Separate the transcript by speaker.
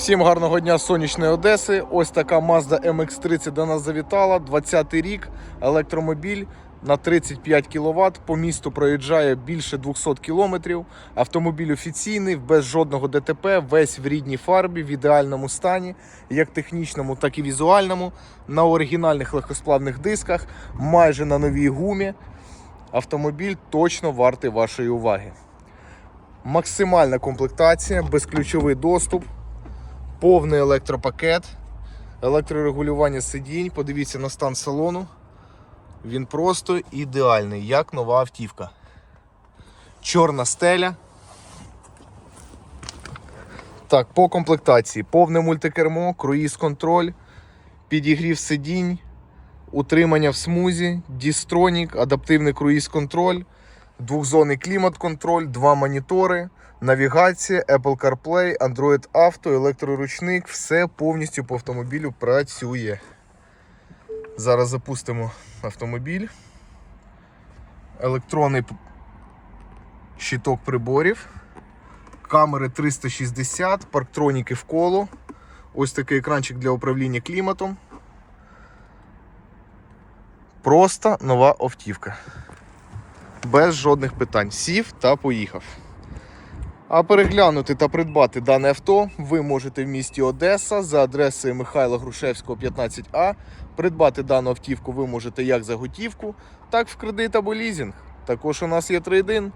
Speaker 1: Всім гарного дня сонячної Одеси. Ось така Mazda MX-30 до нас завітала. 20-й рік, електромобіль на 35 кВт. По місту проїжджає більше 200 км. Автомобіль офіційний, без жодного ДТП, весь в рідній фарбі, в ідеальному стані, як технічному, так і візуальному. На оригінальних легкосплавних дисках, майже на новій гумі. Автомобіль точно вартий вашої уваги. Максимальна комплектація, безключовий доступ, повний електропакет, електрорегулювання сидінь. Подивіться на стан салону. Він просто ідеальний, як нова автівка. Чорна стеля. Так, по комплектації. Повне мультикермо, круїз-контроль, підігрів сидінь, утримання в смузі, дістронік, адаптивний круїз-контроль, двохзонний клімат-контроль, два монітори, навігація, Apple CarPlay, Android Auto, електроручник, все повністю по автомобілю працює. Зараз запустимо автомобіль. Електронний щиток приборів, камери 360, парктроніки в коло. Ось такий екранчик для управління кліматом. Просто нова автівка. Без жодних питань. Сів та поїхав. А переглянути та придбати дане авто ви можете в місті Одеса за адресою Михайла Грушевського, 15А. Придбати дану автівку ви можете як за готівку, так в кредит або лізинг. Також у нас є трейдин.